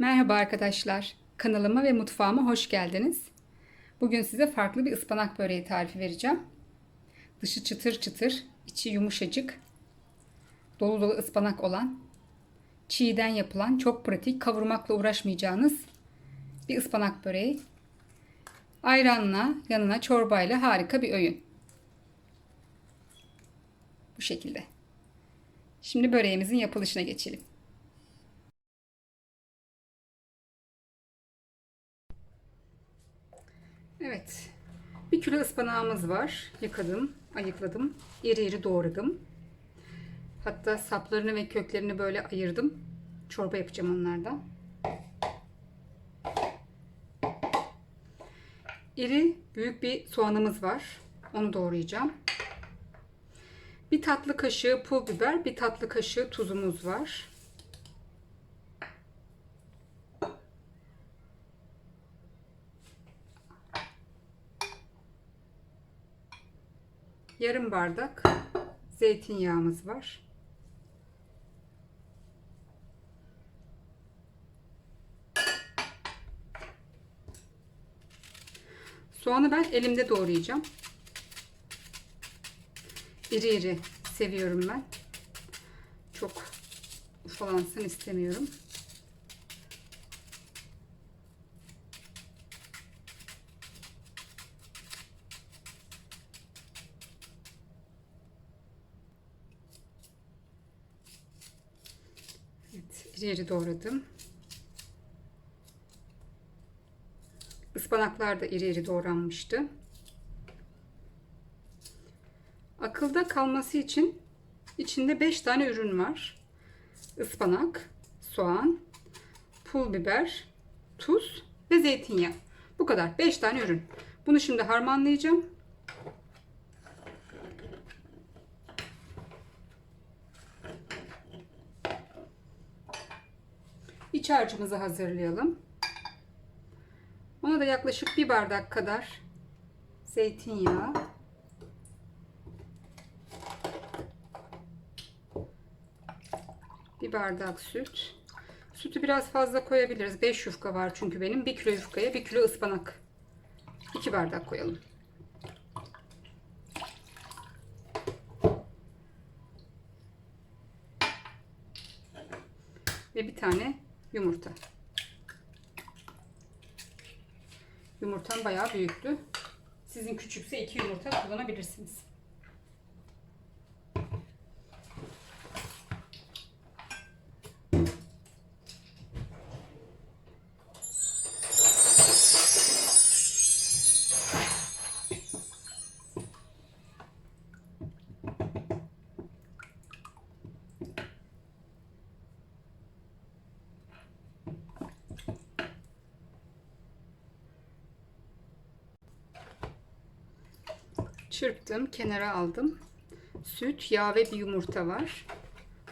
Merhaba arkadaşlar. Kanalıma ve mutfağıma hoş geldiniz. Bugün size farklı bir ıspanak böreği tarifi vereceğim. Dışı çıtır çıtır, içi yumuşacık, dolu dolu ıspanak olan, çiğden yapılan, çok pratik, kavurmakla uğraşmayacağınız bir ıspanak böreği. Ayranla, yanına çorbayla harika bir öğün. Bu şekilde. Şimdi böreğimizin yapılışına geçelim. Evet. Bir kilo ıspanağımız var. Yıkadım, ayıkladım. İri iri doğradım. Hatta saplarını ve köklerini böyle ayırdım. Çorba yapacağım onlardan. İri büyük bir soğanımız var. Onu doğrayacağım. Bir tatlı kaşığı pul biber, bir tatlı kaşığı tuzumuz var. Yarım bardak zeytinyağımız var. Soğanı ben elimde doğrayacağım. İri iri seviyorum ben. Çok ufalansın istemiyorum. İri doğradım. Ispanaklar da iri iri doğranmıştı. Akılda kalması için içinde 5 tane ürün var. Ispanak, soğan, pul biber, tuz ve zeytinyağı. Bu kadar. 5 tane ürün. Bunu şimdi harmanlayacağım. İç harcımızı hazırlayalım. Ona da yaklaşık bir bardak kadar zeytinyağı, bir bardak süt. Sütü biraz fazla koyabiliriz. 5 yufka var çünkü benim. 1 kilo yufkaya 1 kilo ıspanak. 2 bardak koyalım. Ve bir tane yumurta. Yumurtam bayağı büyüktü. Sizin küçükse 2 yumurta kullanabilirsiniz. Çırptım, kenara aldım. Süt, yağ ve bir yumurta var.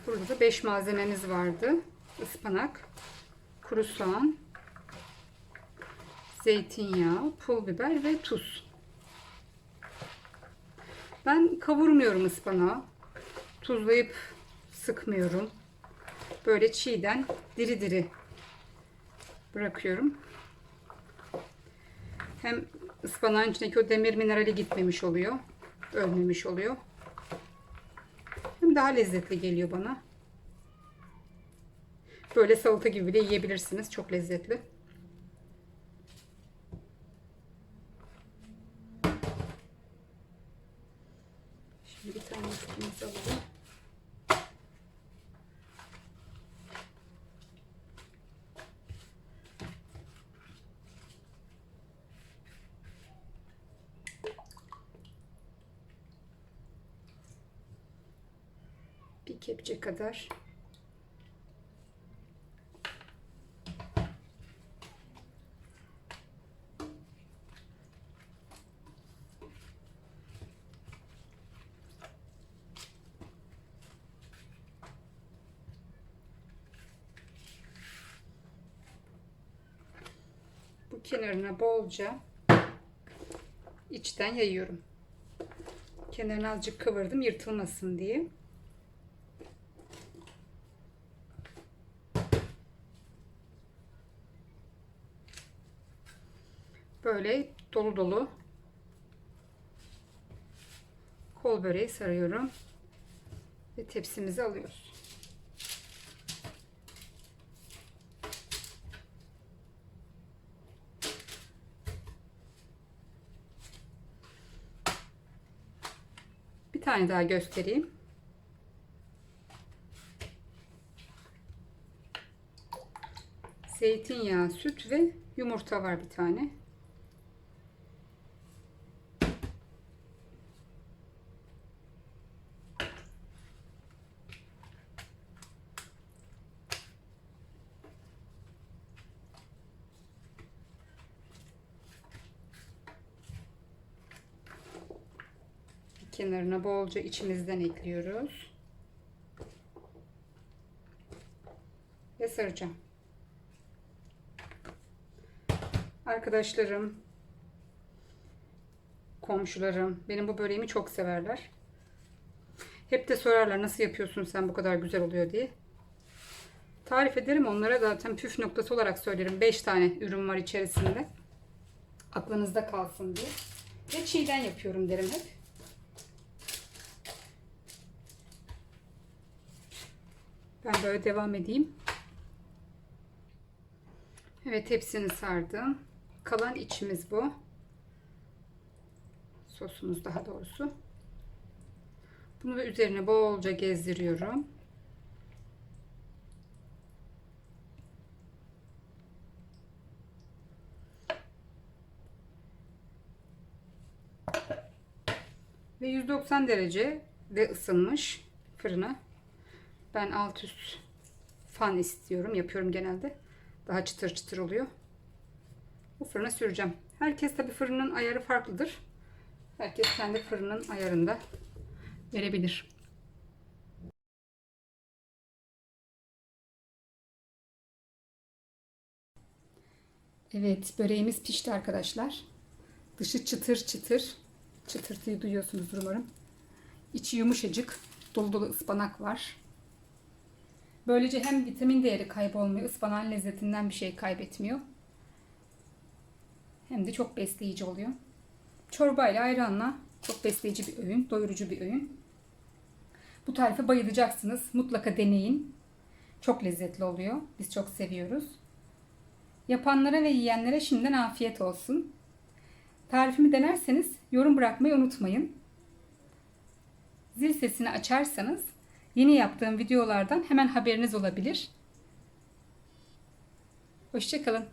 Burada da 5 malzememiz vardı. Ispanak, kuru soğan, zeytinyağı, pul biber ve tuz. Ben kavurmuyorum ıspanağı. Tuzlayıp sıkmıyorum. Böyle çiğden diri diri bırakıyorum. Hem ıspanağın içindeki o demir minerali gitmemiş oluyor. Ölmemiş oluyor. Hem daha lezzetli geliyor bana. Böyle salata gibi bile yiyebilirsiniz. Çok lezzetli. Şimdi bir tane alalım. Bir kepçe kadar bu kenarına bolca içten yayıyorum. Kenarını azıcık kıvırdım yırtılmasın diye. Böyle dolu dolu kol böreği sarıyorum. Ve tepsimizi alıyoruz. Bir tane daha göstereyim. Zeytinyağı, süt ve yumurta var bir tane. Kenarına bolca içimizden ekliyoruz. Ve saracağım. Arkadaşlarım, komşularım benim bu böreğimi çok severler. Hep de sorarlar nasıl yapıyorsun sen bu kadar güzel oluyor diye. Tarif ederim onlara zaten püf noktası olarak söylerim. 5 tane ürün var içerisinde. Aklınızda kalsın diye. Ve çiğden yapıyorum derim hep. Ben böyle devam edeyim. Evet hepsini sardım. Kalan içimiz bu. Sosumuz daha doğrusu. Bunu da üzerine bolca gezdiriyorum. Ve 190 derece de ısınmış fırına. Ben alt üst fan istiyorum. Yapıyorum genelde. Daha çıtır çıtır oluyor. Bu fırına süreceğim. Herkes tabi fırının ayarı farklıdır. Herkes kendi fırının ayarında verebilir. Evet böreğimiz pişti arkadaşlar. Dışı çıtır çıtır. Çıtırtıyı duyuyorsunuzdur umarım. İçi yumuşacık. Dolu dolu ıspanak var. Böylece hem vitamin değeri kaybolmuyor, ıspanağın lezzetinden bir şey kaybetmiyor. Hem de çok besleyici oluyor. Çorba ile ayranla çok besleyici bir öğün, doyurucu bir öğün. Bu tarife bayılacaksınız. Mutlaka deneyin. Çok lezzetli oluyor. Biz çok seviyoruz. Yapanlara ve yiyenlere şimdiden afiyet olsun. Tarifimi denerseniz yorum bırakmayı unutmayın. Zil sesini açarsanız yeni yaptığım videolardan hemen haberiniz olabilir. Hoşçakalın.